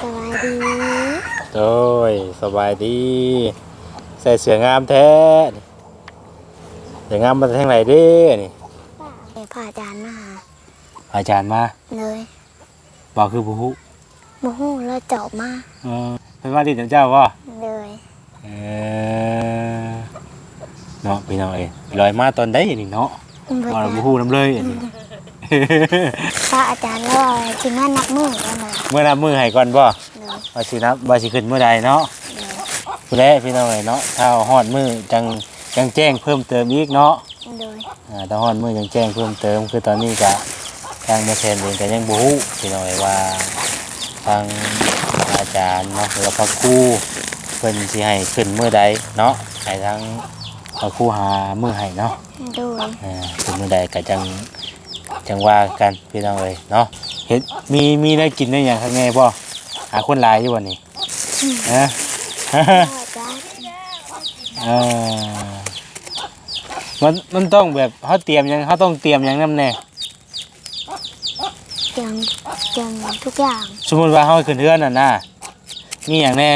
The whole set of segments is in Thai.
สบายดีโดยสบายดี ใส่เสื้องามแท้นี่เสื้องามมาทางไหนเด้นี่ป้าผ่าจานมาหาอาจารย์มาเลยบอกคือผู้ฮู้โมโหแล้วเจาะมาเออเป็นว่าดีจังเจ้าบ่เลยเออเนาะพี่น้องเอ้ยลอยมาตอนใดนี่เนาะเบิดบ่นะผู้ฮู้นํเลยอันนี้ ป้าอาจารย์แล้วว่าจิมานับมือกันเลยเมื่อนับมือให้ก่อนบ่เลยว่าสินับว่าสิขึ้นเมื่อใดเนาะเลยผู้ใดพี่น้องเอ้ยเนาะถ้าฮอดมือจังจังแจ้งเพิ่มเติมอีกเนาะเลยอ่าถ้าฮอดมือยังแจ้งเพิ่มเติมคือตอนนี้ก็ทางมาเชนเองก็ยังบ่ฮู้พี่น้องเอ้ยว่าทางอาจารย์เนาะหรือว่าพระครูเพิ่นสิให้ขึ้นมื้อใดเนาะให้ทางพระครูหามื้อให้เนาะโดยอ่าขึ้นมื้อใดก็จัง จังว่ากันพี่น้องเอ้ยเนาะเห็นมีมีได้กินได้หยังข้างในบ่หาคนหลายอยู่บ่นี่ฮะป้าอาจารย์เออมันมันต้องแบบเขาเตรียมหยังเขาต้องเตรียมหยังนำแน่เตรียมเตรียมทุกอย่าง สมมติว่าเขาขึ้นเรือนน่ะนะมีอย่างแน่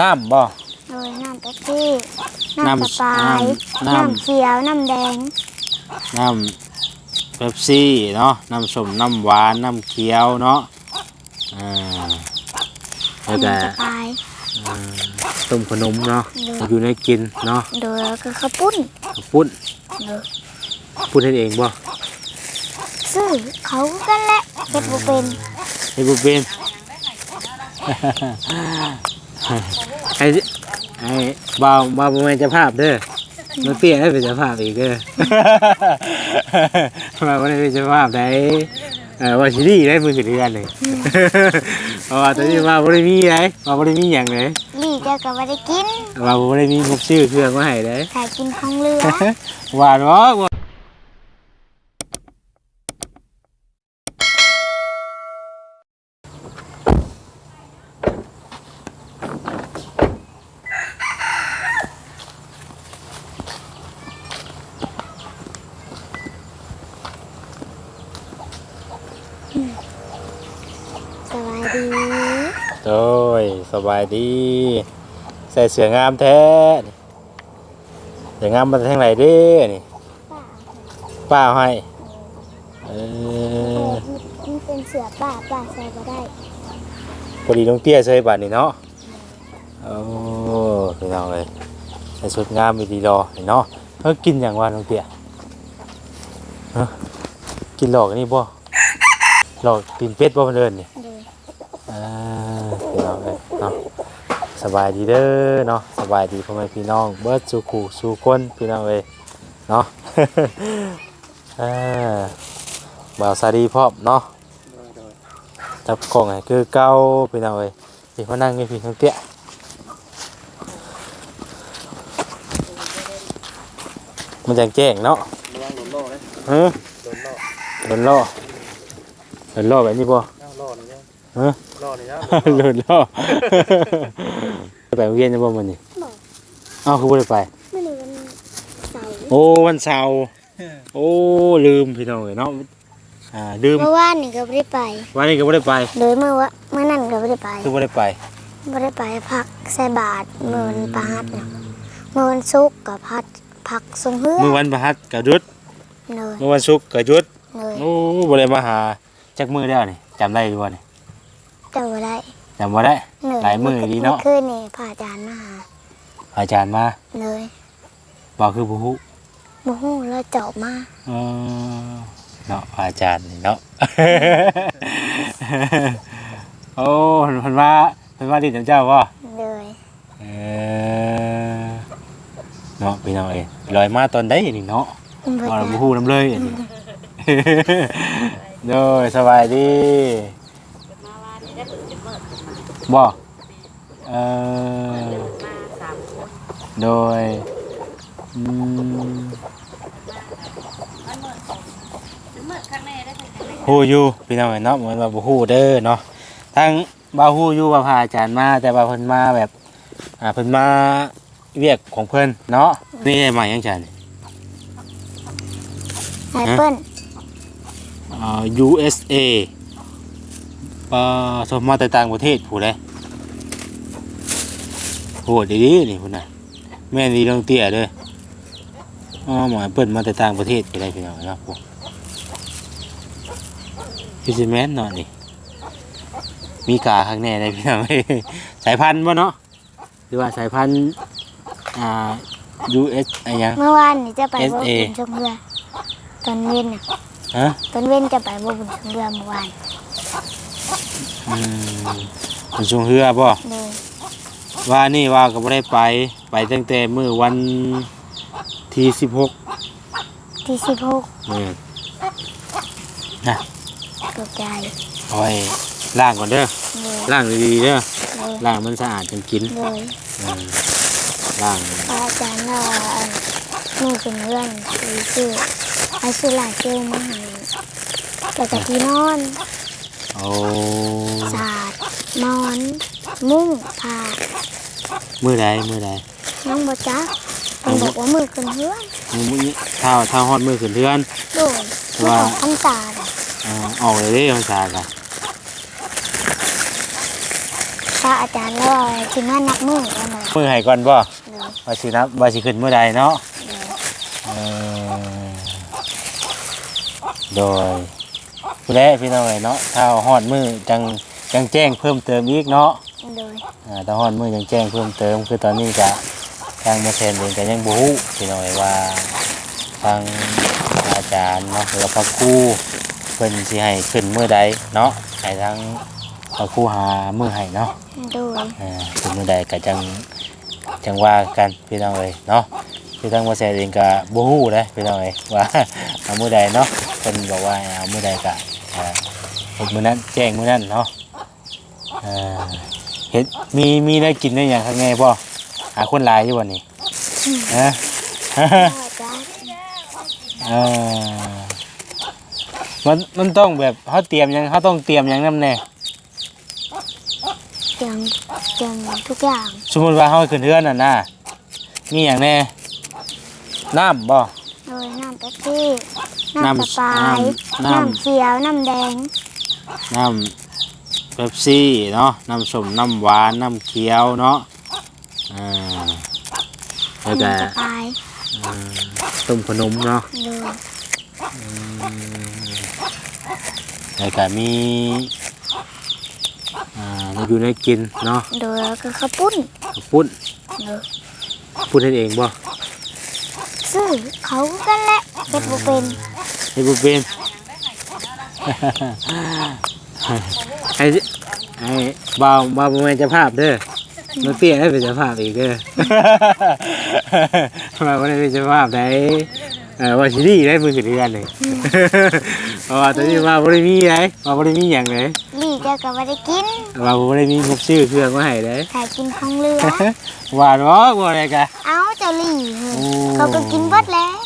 น้ำบ่โดยน้ำเป๊ปซี่น้ำน้ำสปายน้ำน้ำน้ำเขียว น้ำแดง น้ำ เป๊ปซี่เนาะน้ำส้มน้ำหวานน้ำเขียวเนาะอ่าแล้วก็น้ำสปายอ่าต้มขนมเนาะโดยอยู่ในกินเนาะโดยแล้วก็ข้าวปุ้นข้าวปุ้นโดยปุ้นให้เองบ่ซื้อเขากันแหละเฮ็ดบ่เป็นให้บุเป็นให้ให้บ่าวบ่าวบ่แม่นเจ้าภาพเด้อ มันเปลี่ยนให้เป็นเจ้าภาพอีกเด้อ มาบ่ได้เป็นเจ้าภาพได้เออว่าสิดีได้มือขึ้นเดือนเลยเพราะว่าตอนนี้มาบ่ได้มีไดมาบ่ได้มีหยังเลยลี่เจ้าก็บ่ได้กินมาบ่ได้มีงบซื้อเครื่องมาให้เด้ถ้ากินของเหลือ หวานบ่ว่าสบายดี โดยสบาย ดี ใส่เสื้องามแท้นี่เสื้องามมาทางไหนเด้นี่ป้าป้าให้เออมันเป็นเสือป้าป้าใส่ก็ได้พอดีน้องเตี้ยใส่บัตรนี่เนาะโอ้พี่น้องเลยใส่ชุดงามมีดีรอนี่เนาะเฮ้ยกินอย่างว่าน้องเตี้ยฮะกินหลอกอันนี่บ่หลอกตีนเป็ดบ่มันเดินนี่ เลย อ่าพี่น้องเลยเนาะ สบายดีเด้อเนาะสบายดีพ่อแม่พี่น้อง เบิดสู่ขู่สู่คนพี่น้องเลยเนาะอ่าบ่าวสาดีพร้อมเนาะจับกล่องให้คือเก้าพี่น้องเอ้ยพี่เขานั่งนี่พี่ทั้งเตี้ยมันจังแจ้งเนาะระวังโดนล่อเลยเฮ้อโดนล่อโดนล่อโดนล่อแบบนี้ป่ะย่างล่อนี่ย่างเฮ้อล่อนี่ย่างโดนล่อ ไปโรงเรียนจะบ่มันนี่เอ้าคือบ่ได้ไปไม่รู้วันเสาร์โอ้วันเสาร์โอ้ลืมพี่น้องเอ้ยเนาะอ่าลืมเมื่อวานนี่ก็ไม่ได้ไปวันนี้ก็บ่ได้ไปโดยเมื่อวะเมื่อนั้นก็ไม่ได้ไปคือบ่ได้ไปไม่ได้ไปพักใส่บาทเมื่อวันปาฮัดเนี่ยเมื่อวันศุกร์กับพัดพักทรงเฮือมื้อวันพฤหัสก็หยุดเลยมื้อวันศุกร์ก็หยุดเลยโอ้บ่ได้มาหาจักมื้อแล้วนี่จำได้อยู่บ่นี่จำบ่ได้ จำบ่ได้เลยหลายมื้อดีเนาะมื่อคืนนี่พระอาจารย์มาหาอาจารย์มาเลยบอกคือผู้ฮู้โมโหแล้วเจาะมาเออเนาะอาจารย์นี่เนาะโอ้เพิ่นว่าเพิ่นว่าดีจังเจ้าบ่เลยเออเนาะพี่น้องเอ้ยลอยมาตอนใดนี่เนาะเบิดบ่นะบ่ฮู้นํเลยอันนี้โดยสบายดี บ่เออโดยอืมฮู้อยู่พี่น้องเอ้ยเนาะเหมือนว่าบ่ฮู้เด้อเนาะทั้งบ่ฮู้อยู่ว่าพาอาจารย์มา แต่ว่าเพิ่นมาแบบอ่าเพิ่นมาเวียกของเพิ่นเนาะนี่ใหม่ยังจัน แอปเปิ้ล อ่า USA ปอสมมาแต่ต่างประเทศผู้ใดโหดดีๆนี่พุ่นน่ะแม่นดีลงเตี้ยเด้ออ๋อหมายเปิ้นมาแต่ต่างประเทศไปได้พี่น้องเนาะพวกพี่สิแม่นเนาะนี่มีกาข้างในได้พี่น้องเอ้ยสายพันธุ์บ่เนาะหรือว่าสายพันธุ์อ่า US อะไรหยังเมื่อวานนี่จะไปบ่ SA บุญชมเรือตอนเว้นน่ะฮะตอนเว้นจะไปบ่บุญชมเรือเมื่อวาน อืมเป็นช่วงเฮือบ่เลยว่านี่ว่าก็บ่ได้ไปไปตั้งแต่มื้อวันที่16ที่สิบหกเออตกใจเอาไว้ล้างก่อนเด้อเลยล้างดีๆเด้อเลยล้างมันสะอาดจังกินเลยเออล้างพระอาจารย์ว่าอันมือเป็นเรื่องคือชื่อไอสุลาเจลมาให้แล้วก็ที่นอน โอ้สาดนอน มุ้งผ้ามื้อใดมื้อใดน้องบจักมันบอกว่ามือขึ้นเพื่อนมื้อนี้เท่าเท่าฮอดมื้อขึ้นเดือนโดนไม่ว่าต้องพันตาเลยอ่าออกเลยเด้ภาษากะพระอาจารย์แล้วว่าถึงว่านักมือกันเลยมื้อให้ก่อนบ่เลยว่าสินับว่าสิขึ้นมื้อใดเนาะเลยเออโดย ผู้ใดพี่น้องเอ้ยเนาะถ้าฮอดมื้อจังจังแจ้งเพิ่มเติมอีกเนาะเลยอ่าถ้าฮอดมื้อจังแจ้งเพิ่มเติมคือตอนนี้ก็ทางมาแทนเองก็ยังบ่ฮู้พี่น้องเอ้ยว่าทางอาจารย์เนาะหรือว่าพระครูเพิ่นสิให้ขึ้นมื้อใดเนาะให้ทางพระครูหามื้อให้เนาะโดยอ่าขึ้นมื้อใดก็จังจังว่ากันพี่น้องเอ้ยเนาะคือทางมาแทนเองก็บ่ฮู้เด้พี่น้องเอ้ยว่าเอามื้อใดเนาะเพิ่นบอกว่าให้เอามื้อใดก็ อ่าเฮ็ดมื้อนั้นแจ้งมื้อนั้นเนาะอ่าเฮ็ดมีมีได้กินได้หยังข้างในบ่หาคนหลายอยู่บ่นี่ฮะพระอาจารย์เออมันมันต้องแบบเขาเตรียมหยังเขาต้องเตรียมหยังนำแน่เตรียมเตรียมทุกอย่างสมมุติว่าเขาขึ้นเรือนน่ะนะมีหยังแน่น้ำบ่โดยน้ำเป๊ปซี่ น้ำน้ำสปายน้ำน้ำน้ำเขียว น้ำแดง น้ำเป๊ปซี่เนาะ น้ำส้ม น้ำหวาน น้ำเขียวเนาะอ่าแล้วก็น้ำสปายอ่าต้มขนมเนาะโดยแล้วก็มีอ่าอยู่ในกินเนาะโดยแล้วก็ข้าวปุ้นข้าวปุ้นโดยปุ้นเฮ็ดเองบ่ซื้อเขากันแหละเฮ็ดบ่เป็น เฮ็ดบ่เป็นให้ให้บ่าวบ่าวบ่แม่นเจ้าภาพเด้อมันเปลี่ยนให้เป็นเจ้าภาพอีกเด้อบ่าวบ่ได้เป็นเจ้าภาพได้เออว่าสิดีได้มือขึ้นเดือนเลยเพราะว่าตอนนี้ว่าบ่ได้มีไดว่าบ่ได้มีหยังเลยนี่เจ้าก็บ่ได้กินว่าบ่ได้มีงบซื้อเครื่องมาให้เด้ถ่ายกินของเรือหวาดอกว่าอะไรกะเอาเจ้าลี่เขาก็กินเบิดแล้ว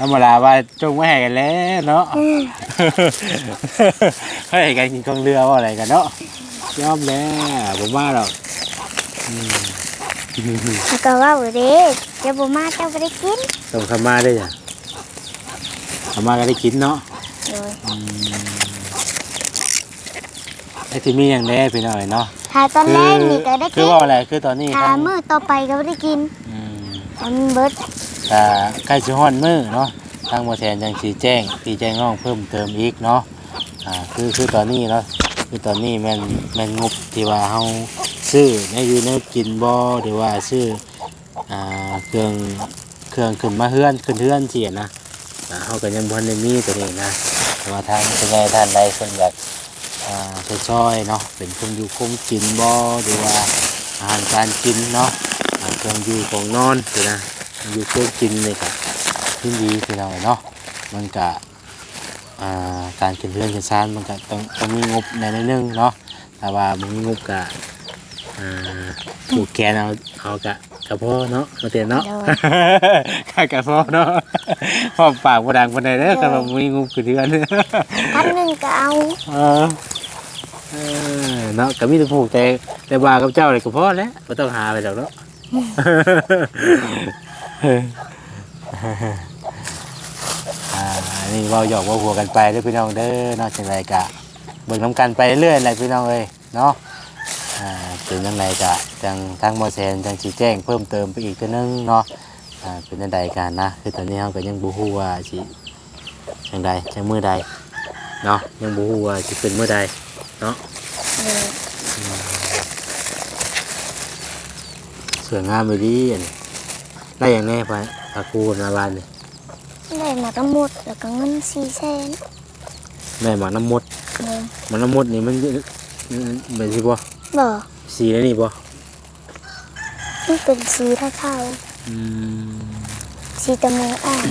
ธรรมดาว่าจงไว้ให้กันแล้วเนาะอืมให้กันกินกองเรือว่าอะไรกันเนาะยอมแล้วผมว่าหรอกอืมเขาก็ว่าบ่เด้เจ้าบ่มาเจ้าบ่ได้กินส่งขมาได้จ้ะขมาก็ได้กินเนาะโดยอืมไอ้ที่มีอย่างแน่พี่น้อยเนาะถ้าตอนแรกนี่ก็ได้คืกิอนว่าอะไรคือตอนนี้ถ้าทั้งมื้อต่อไปก็บ่ได้กินอืมมันเบิด ถ้าใกล้จะฮ้อนมือเนาะทางบ่แทนยังสีแจ้งสีแจ้งน้องเพิ่มเติมอีกเนาะอ่าคือคือตอนนี้เนาะคือตอนนี้แม่นแม่นงบที่ว่าเฮาซื้อในอยู่ในกินบ่หรือว่าซื้ออ่าเครื่องเครื่องขึ้นมาเฮือนขึ้นเฮือนเสียนะอ่าเฮาก็ยังบ่ทันได้มีตัวนี้นะแต่ว่าทางผู้ใหญ่ท่านใดเพิ่นอยากอ่าช่วยๆเนาะเป็นเครื่องอยู่คงกินบ่หรือว่าอาหารการกินเนาะเครื่องอยู่ของนอนสินะ อยู่เครื่องกินเลยครับที่ดีคือเราเนาะมันกะอ่าการขึ้นเรือนขึ้นซานมันก็ต้องต้องมีงบในนิดนึงเนาะแต่ว่ามันมีงบกะอ่าผูกแขนเอาเอากะกระเพาะเนาะมาเตียนเนาะค่ากระเพาะเนาะพอปากบดังบนใดเด้อแต่ว่ามีงบขึ้นเรือนพันหนึงก็เอาเออเออเนาะก็มีแต่ผูกแต่แต่ว่ากับเจ้าเลยกระเพาะแล้วไม่ต้องหาไปหรอกเนาะ อ่านี่เว่าหยอกเว่าหัวกันไปเด้อพี่น้องเด้อนอกจากไรกะเบิ่งน้ำกันไปเรื่อยๆแหละพี่น้องเอ้ยเนาะอ่าเป็นยังไงกะจังทางบ่แซนจังสิแจ้งเพิ่มเติมไปอีกเทื่อนึงเนาะอ่าเป็นจังใดกันนะคือตอนนี้เฮาก็ยังบ่ฮู้ว่าสิจังใดจังมื้อใดเนาะยังบ่ฮู้ว่าสิเป็นมื้อใดเนาะเลยสวยงามไปดีอันนี้ ได้อย่างแน่ไปตะกูนาบานนี่ได้มาทั้งหมดแล้วก็เงินสี่แสนแม่หมาน้ำมดเลยหมาน้ำมดนี่มันเป็นสิบ่บ่สีแล้วนี่บ่มันเป็นสีเทาอืมๆสีตะมูอ่อน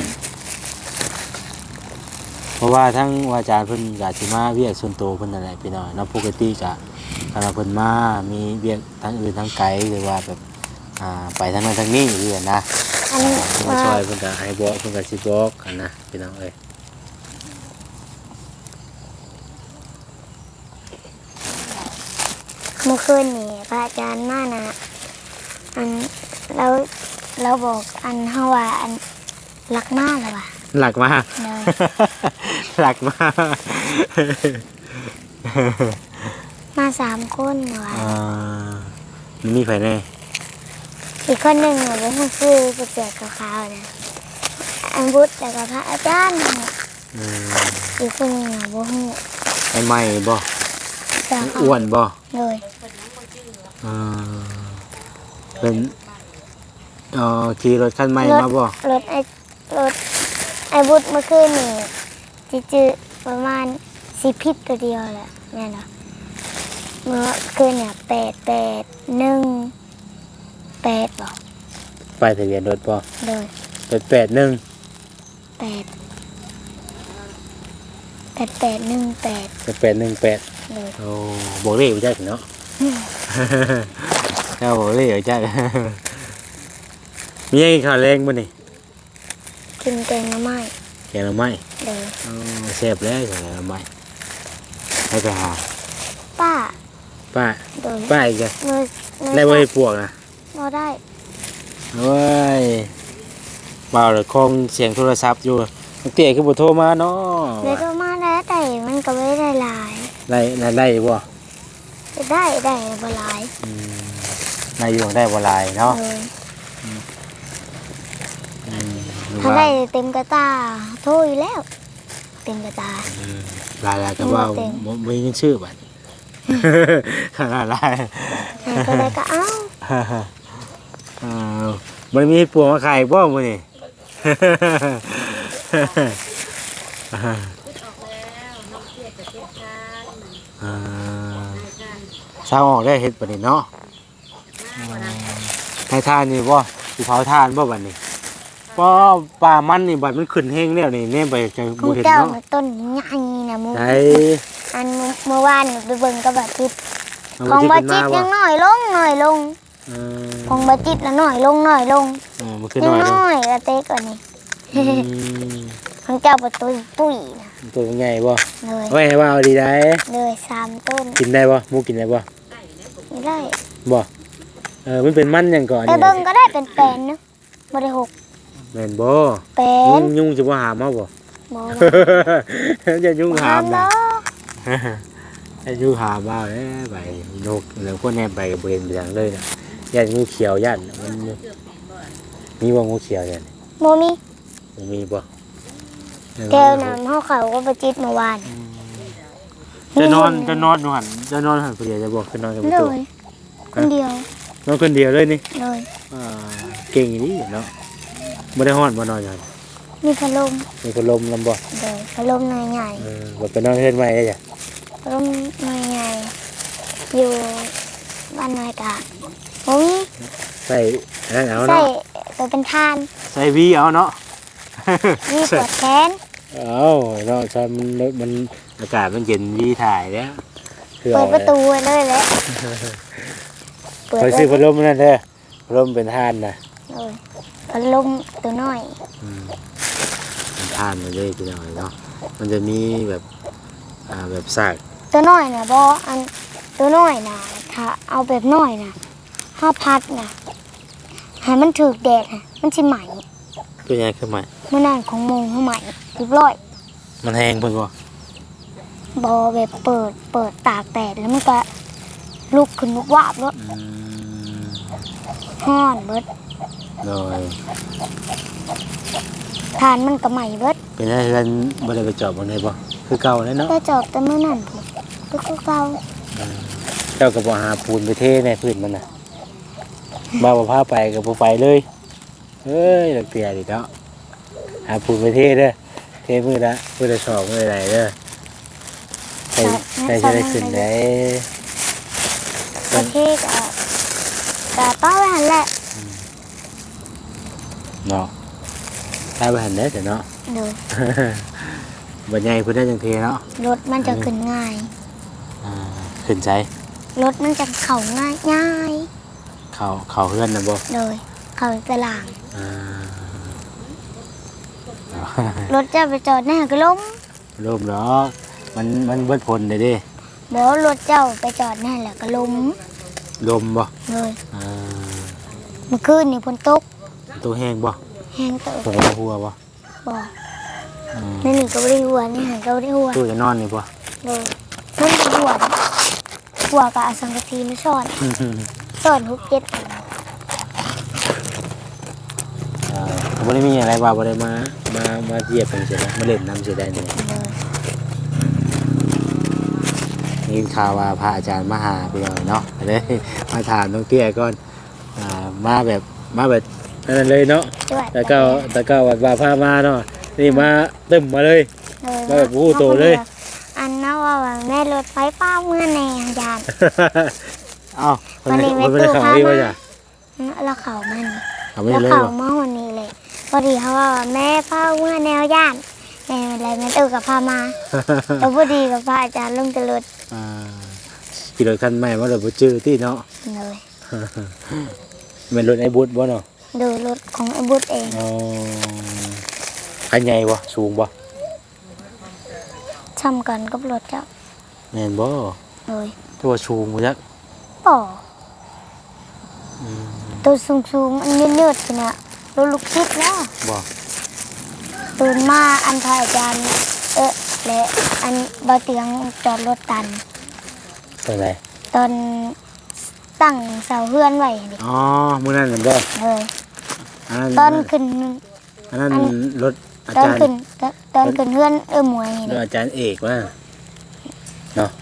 เพราะว่าทั้งวาจารย์เพิ่นกะสิมาเวียกส่วนตัวเพิ่นนั่นแหละพี่น้องเนาะปกติกะถ้าเราเพิ่นมามีเวียกทั้งอื่นทั้งไกลหรือว่าแบบ อ่าไปทางนั้นทางนี้อยู่อะนะอันนี้มาว่าช่วยเพิ่นก็ให้บอกเพิ่นก็สิบอกกันนะพี่น้องเอ้ยเมื่อคืนนี่พระอาจารย์มานะอันเราเราบอกอันเฮาว่าอันรักมากเลยว่ะหลักมากเลยหลักมากมาสามคนว่ะอ่ามันมีไผแน่ อีกคนหนึ่งหนูเป็นคนซื้อไปแจกกับเขานะอันบุตรแต่กับพระอาจารย์น่ะอืมอีกคนหนึ่งหนูบ่ฮู้ไอ้ใหม่บ่แต่เขาอ้วนบ่เลยอ่าเป็นเอ่อขี่รถคันใหม่มาบ่รถไอ้รถไอ้บุตรเมื่อคืนนี่จิจือประมาณสิพิษตัวเดียวแหละแม่นเหรอเมื่อคืนเนี่ยแปดแปดหนึ่ง แปดบอกไปทะเบียนรถบ่เลยแปดแปดหนึ่งแปดแปดแปดหนึ่งแปดแปดแปดหนึ่งแปดเลยโอ้บอกเลขไปจักเนาะเจ้าบอกเลขไปจักมียังกินข้าวแรงบ่นี่กินแกงหน้ำไม้แกงหน่อไม้เลยโอ้แซ่บแล้วแกงหน่อไม้ให้ไปหาป้าป้าโดยป้าอีกอะเมื่อเมื่อได้บ่ให้ปวกนะ บ่ได้โอ้ยเบาเลยคงเสียงโทรศัพท์อยู่เตี้ยคือบ่โทรมาเนาะเลยก็มาแล้วแต่มันก็ไม่ได้หลายไล่ไล่ไล่บ่ได้ได้บ่หลายอืมนายอยู่ได้บ่หลายเนาะเลยอืมหรือถ้าว่าได้เต็มกระตาโทรอยู่แล้ว เต็มกระตา อืมหลายหลายก็ว่าเต็ม บ่บ่มีชื่อบัดขนาดหลายหาก็ได้ก็เอ้า อ้าวมันมีปวงมาขายบ่มื้อนี่อ่าเช้าออกได้เฮ็ดบัดนี้เนาะให้ทานนี่บ่สิเผาทานบ่บัดนี้ป้อป่ามันนี่บัดมันขึ้นแห้งแล้วนี่แน่ไปจังขอบ่งเห็นเจ้าเนาะน่ะต้นใหญ่นะมูไหนอันเมื่อวานไปเบิ่งกับบัจิตเอาของมาบัจิจิตตขึ้นมาบ่ยังน้อยลงน้อยลงเออ ของบัจิตละน้อยลงน้อยลงเออมันขึ้นยังน้อยลงน้อยกระเตกกว่านี้อืมของเจ้าประตูตุ้ยนะตัวใหญ่บ่เลยโอ้ยว่าเอาดีได้เลยสามต้นกินได้บ่หมูกินได้บ่ไม่ได้บ่เออมันเป็นมันหยังก่อนไปนี่เบิ่งก็ได้เป็นแปลนเนอะบ่ได้หกแม่นบ่แปลยุนงยุงสิบ่หามเฮาบ่ บ่จะยุงหามเนานะะจะยุงหามเอาเด้ไปนกแล้วพวกแนมไปก็บ่เห็นไปทางเลยนะ ย่านงูเขียวย่านมันมีบ่งูเขียวย่านโมมีบ่มีบ่แก้วน้ำเฮาเขาก็บัจิตเมื่อวานจะนอนจะนอนอยู่หั่นจะนอนหั่นผู้เดียวจะบอกจะนอนกับเลตัวยคนเดียวนอนคนเดียวเลยนี่เลยอ่าเก่งนี่เนาะบ่ได้ฮ้อนบ่นอนอยู่หั่นมีพัดลมมีพัดลมลำบ่เลยพัดลมหน่อยใหญ่เออบ่ไปนอนเฮือนใหม่ได้จ้ะพัดลมหน่อยใหญ่อยู่บ้านนายกา โมมีใส่อันนั้นเอาใส่เนาะตัวเป็นทานใส่วีเอาเนาะ มีปวดแขนเอาเนาะใช่มันมันอากาศมันเย็นวีถ่ายแล้วคือเปิเอาดประตูไว้เลยแหละเปิดคอยไว้ซื้อพัดลมนั่นเด้อพัดลมเป็นท่านนะเลยพัดลมตัวน้อยอืมเป็นท่านมาเลยพี่น้อยเนาะมันจะมีแบบอ่าแบบซากตัวน้อยนะบออันตัวน้อยนะถ้าเอาแบบน้อยนะ ห้าพัดนะให้มันถูกแดดนะมันสิไหมตัวใหญ่ขึ้นมาเมื่อนั่นของโมงเขาไหมเรียบร้อย มันแห้งเพิ่นบ่บอแบบเปิดเปิดตากแดดแล้วมันก็ลุกขึ้นลุกวาบรถอืมห้อนเบิดโดยทานมันก็ใหม่เบิดเป็นอะไรกันบ่ได้ไปจอบบ่ได้บ่คือเก่าแล้วเนาะ ก็จอบแต่เมื่อนั้นผมก็คือเก่าเจ้าก็บ่หาปูนไปเทในพื้นมันน่ะ บ่าวบ่พาไปก็บ่ไปเลยเอ้ยลักเตียดิเนาะหาปูนไปเทเด้อเทมื้อละมื้อละสองมื้อละเด้อใส่ใส่จะได้ขึ้นได้ประเทศอะกะป้าแหวนแหละเนาะถ้าไปหันได้แต่เนาะเดี๋ยวบันใหญ่เพิ่นได้จังเทเนาะรถมันจะขึ้นง่ายอ่าขึ้นใจรถมันจะเข่าง่ายง่าย เข้าเข้าเฮือนน่ะบ่เลยเข่าตลางอ่ารถจะไปจอดแน่ก็ล้มรูปดอกมันมันเบิดผลได้เด้บอกว่ารถเจ้าไปจอดแน่แหละก็ล้มลมบ่เลยอ่าเมื่อคืนนี่ฝนตกตัวแห้งบ่แห้งเตอตัวหัวบ่บอกอืมนี่หนึ่งก็ไม่ได้หัวนี่หันก็ไม่ได้หัวตู้จะนอนนี่บ่ เลยมันเป็นหัวหัวกับอสังกะสีมาสอน สอนฮุกเจ็ดอ่าบ่ได้มีอะไรว่าบ่ได้มา มามาเหยียบเป็นเสียนะมาเล่นน้ำเสียได้นี่เลยนี่ข่าวว่าพระอาจารย์มาหาพี่น้องเนาะเลยมาถามน้องเตี้ยก่อนอ่ามาแบบมาแบบนั่นเลยเนาะด้วยแต่ก็แต่ก็วัดว่าพามาเนาะนี่มาตึมมาเลยเลยมาแบบโอ้โหโตเลย อันนั้นว่าแบบแม่รถไฟฟ้าเมื่อในอาจารย์เอ้าคนวันนี้นี้ไม่คนไม่ได้ตู้ข่าวพาดีมาว่าจ้ะแล้วเขามันเขาไม่แล้ได้วเลยเขาบ่เมื่อวันนี้เลยพอดีเขาว่าแม่พาเมื่อแนวย่านแม่อะไรแม่ตู้กับพามาแล้วพอดีกับพระอาจารย์ลงจะรถอ่าขี่รถคันใหม่มาเลยบ่จื้อที่เนาะเลยเป็นรถไอ้บุตรบ่เนาะดูรถของไอ้บุตรเองอ๋อคันใหญ่บ่สูงบ่ทำกันกับรถเจ้าแม่นบ่เลยตัวสูงบ่จัก ป่อตัวสูงสูงๆอันยืดยืดๆเนี่ยรถลูกคิดแล้วบ่ตื่นมาอันพระอาจารย์เออและอันบาเตียงจอดรถตันตัวไหนตอนตั้งเสาเฮือนไว้ดิอ๋อมื้อนั้นน่ะบ่เลยอันนั้นตอนขึ้นอันนั้นอันรถอาตอนจารย์ขึ้นตอนตอนขึ้นเฮือนเออหมวยรนี่ถอาจารย์เอกว่า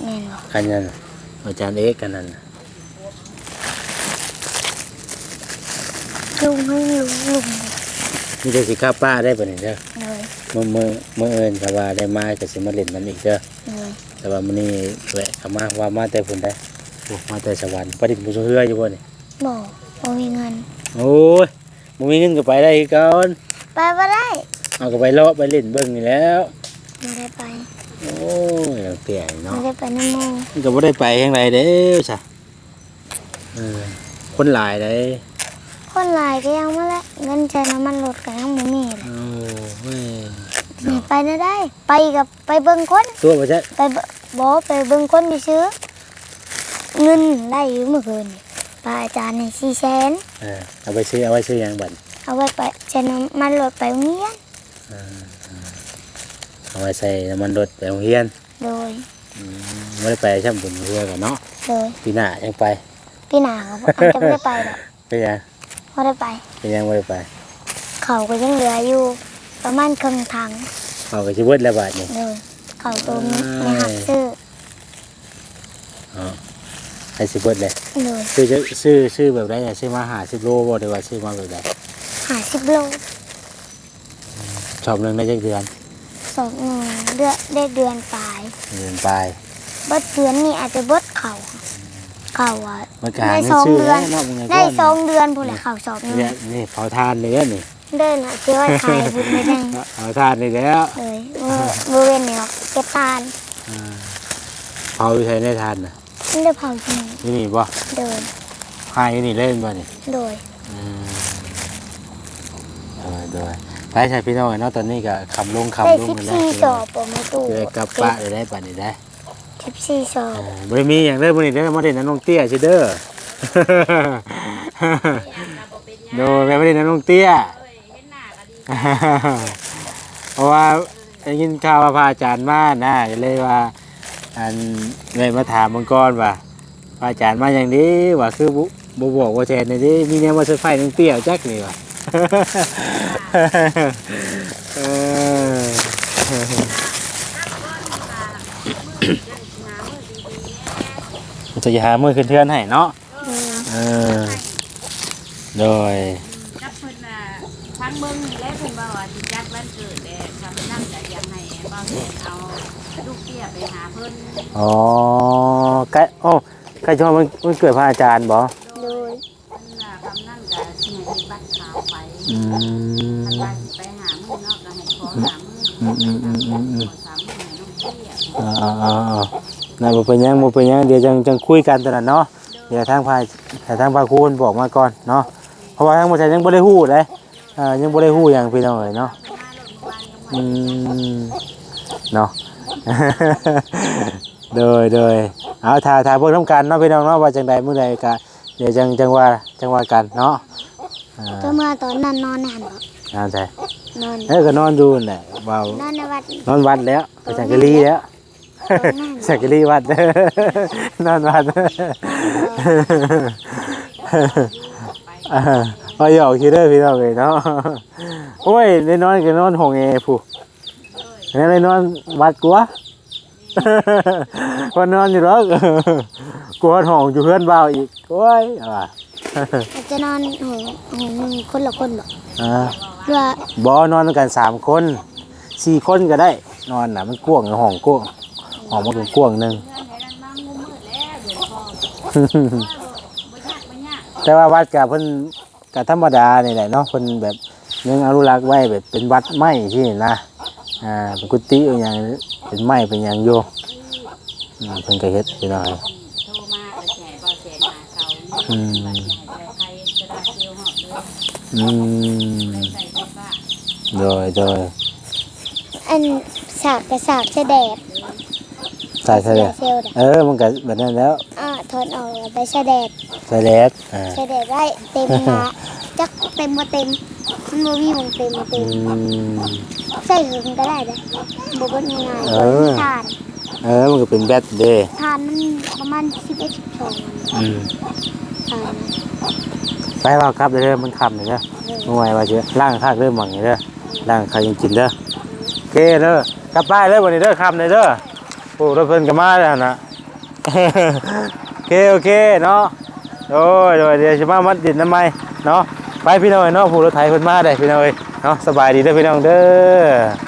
แม่นบอกคันนั้นน่ะอาจารย์เอกกันนั่นน่ะ ลุงให้ลุงลุงมีแต่สิข้าป้าได้ปะนี่เด้อเลยเมื่อเมื่อเมื่อเอิญก็ว่าได้มาก็สิมาเล่นน้ำอีกเด้อเลยแต่ว่ามื้อนี้แวะเข้ามาว่ามาแต่พุ่นได้โอ้มาแต่สวรรค์ประดิษฐ์บุญเฮืออยู่บ่นี่บอกบ่มีเงินโอ้ยบ่มีเงินก็ไปได้คือเก่อนไปบ่ได้เอาก็ไปเลาะไปเล่นเบิ่งนี่แหล้วไม่ได้ไปโอ้ยเราเตี่ยไม่เนาะ ได้ไปน้ำมูมันก็บ่ได้ไปแห่งใดเด้อจ้ะเออคนหลายได้ คนหลายก็ยังมาละเงินใช้น้ำมันรถก็ยังบ่มีเลยโอ้เว้ยนี่ไปนะได้ ไปกับไปเบิ่งคนตัวบ่จ๊ะไปเบิ่งบ่ไปเบิ่งคนอยู่ซื้อเงินได้อยู่เมื่อคืนนี่พระอาจารย์ให้สี่แสนเออเอาไปซื้อเอาไว้ซื้อหยังบัดเอาไว้ไปใช้น้ำมันรถไปโรงเรียนเอาไว้ใส่น้ำมันรถไปโรงเรียนโดยอืมบ่ได้ไปช่ำบุญเฮือกันเนาะโดยปีหน้ายังไป พี่หนาเขาบอกอาจจะไม่ได้ไปหรอก เป็นยัง ไม่ได้ไป เป็นยังบ่ได้ไปเขาก็ยังเหลืออยู่ ประมาณครึ่งถังเขาก็สิเบิดแล้วบาดนี่เลยเขาตัวมีอ้ายไม่หักซื้ออ๋อให้สิเบิดเลยเลยซื้อจะซื้อซื้อแบบไรเนี่ยซื้อมาหาสิบโลบ่ได้ว่าซื้อมาแบบใดหาสิบโลชอบหนึงได้จักเดือนสองหนึ่งเดือนได้เดือนปลายเดือนปลาย เบิดเดือนนี่อาจจะเบิดเขา เขาอะมันก็หาได้เงินสองซื้อเดือนแล้วเนาะมึงไงได้ก่อนสองเดือนพูดเลยเขาสอบหนึงเนี่ยนี่เผาทานเลยเด้อนี่เดินอะเชื่อว่าขายบุญไม่ได้เผาทานเลยแล้วเลยบริเวณเนี่ยเก็บตาลเผาอยู่ไทยในทานน่ะไม่ได้เผาจริงนี่นี่บ่เดินพายอยู่นี่เล่นบ่นี่โดยอืมเออโดยไปใช่พี่น้องเนาะตอนนี้ก็คำลงได้คำลงสิบกันแล้วสี่สอบปไม่ตู้เจอกลับปะได้ได้ปะนี่ได้ สิบสี่สอบเออบ่ได้มีอย่างเด้อมื้อนี้เด้อมาเด่นน้องเตี้ยซิเด้อโดยแม่บ่ได้น้องเตี้ยเพราะว่าได้ยินข่าวว่าพระอาจารย์มานะก็เลยว่า อันเลยมาถามมังกรว่าพระอาจารย์มาอย่างนี้ว่าคือบุบบอกว่าแทนนี่มีแนวมาเซอร์ไพรส์นึงเปรี้ยวจักนี่ว่ะ เออจะหามือขึ้นเทือนให้เนาะโดยเออโดยกับเพิ่นน่ะทั้งเบิ่งนี่แหละเพิ่นว่าว่าสิจัดวันเกิดแด่กับนำก็อยากให้บ่าวแทนเอาลูกเตี้ยไปหาเพิ่นอ๋อใกล้โอ้ใกล้จะมันมันเกิดพระอาจารย์บ่โดยเพิ่นน่ะคำนั้นก็สิให้เป็นบัตรขาวไปอืมคันว่าสิไปหามื้อเนาะก็ให้ขอหามื้ออืมอืมอืมอืมขอสามมื้อให้น้องเตี้ยอ่าอ่าอ่าอ่า นั่นบ่เป็นหยังบ่เป็นหยังเดี๋ยวจังจังคุยกันตอนนั้นเนาะเดี๋ยวทางพายแต่ทางพาคูณบอกมาก่อนเนาะเพราะว่าทางบ่ใช่ยังบ่ได้ฮู้เลยอ่ายังบ่ได้ฮู้หยังพี่น้องเอ้ยเนาะเพิ่นมาโรงพยาบาลยังอืมเนาะ โดยโดยเอาถ่ายถ่ายเบิ่งนํกันเนาะพี่น้องเนาะว่าจังใดมื้อใดก็เดี๋ยวจังจังว่าจังว่ากันเนาะอ่าก็เมื่อตอนนั้นนอนในหันบ่เอาใจนอน เอ้ยก็นอนดูนั่นแหละเบานอนในวัด นอนวัดแล้วไปสังกะรีแล้วนั่น สังกะรีวัดนอนวัดอ่าพอหยอกคิดเด้อพี่น้องเลยเนาะโอ้ยได้นอนก็นอนห้องแอร์ผู้นี่ได้นอนวัดกลัววันนอนอยู่หรอกกลัวห้องอยู่เพื่อนเบาอีกโอ้ยอ่าอาจจะนอนห้องห้องหนึงคนละคนบ่อ่าหรือว่าบอนอนกันสามคนสี่คนก็ได้ นอนน่ะมันกว้างห้องกว้าง ห้องมันก็กว้างหนึ่งเพื่อนให้นั่งนั่งมืดแล้วเดี๋ยวพอบ่ยากบ่ยากแต่ว่าวัดกับเพิ่นกับธรรมดานี่แหละเนาะเพิ่นแบบยังอนุรักษ์ไว้แบบเป็นวัดไม้ที่นี่นะอ่าเป็นกุฏิเป็นอย่างเป็นไม้เป็นอย่างโยอืมเพิ่นก็เฮ็ดไปหน่อยโทรมาก็แชร์บ่แชร์มาเขาอืมบัตรใครจะได้เซลล์หอบเลยอืมใส่ไฟฟ้าโดยโดยอันสากกับสากแสด ดใส่ใส่เลยเซลล์น่ะเออมันก็แบบนั้นแล้วอ่าถอนออกแล้วไปแสดดใส่แลกอ่าแสดดได้เต็มมาจักเต็มบ่เต็มมันบ่มีหมองเต็มบ่เต็อืมม ใส่หึงก็ได้เด้อบ่เบิดง่ายๆเออทานเออมันก็เป็นแบตเด้ทานมันประมาณ11 12อืมทานไปว่าครับเด้อมันค่ำนี่เด้อเมื่อวานว่าจะล่างข้างเริ่มหมังนี่เด้อล่างใครยังกินเด้อโอเคเด้อกลับบ้านเด้อวันนี้เด้อคำเลยเด้อ โอ้รถเพิ่นก็มาแล้วนะโอเคโอเคเนาะโอ้ยโดยเดี๋ยวจะมามัดดินน้ำไม้เนาะไปพี่น้องเอ้ยเนาะผู้รถไถเพิ่นมาได้พี่น้องเอ้ยเนาะสบายดีเด้อพี่น้องเด้อ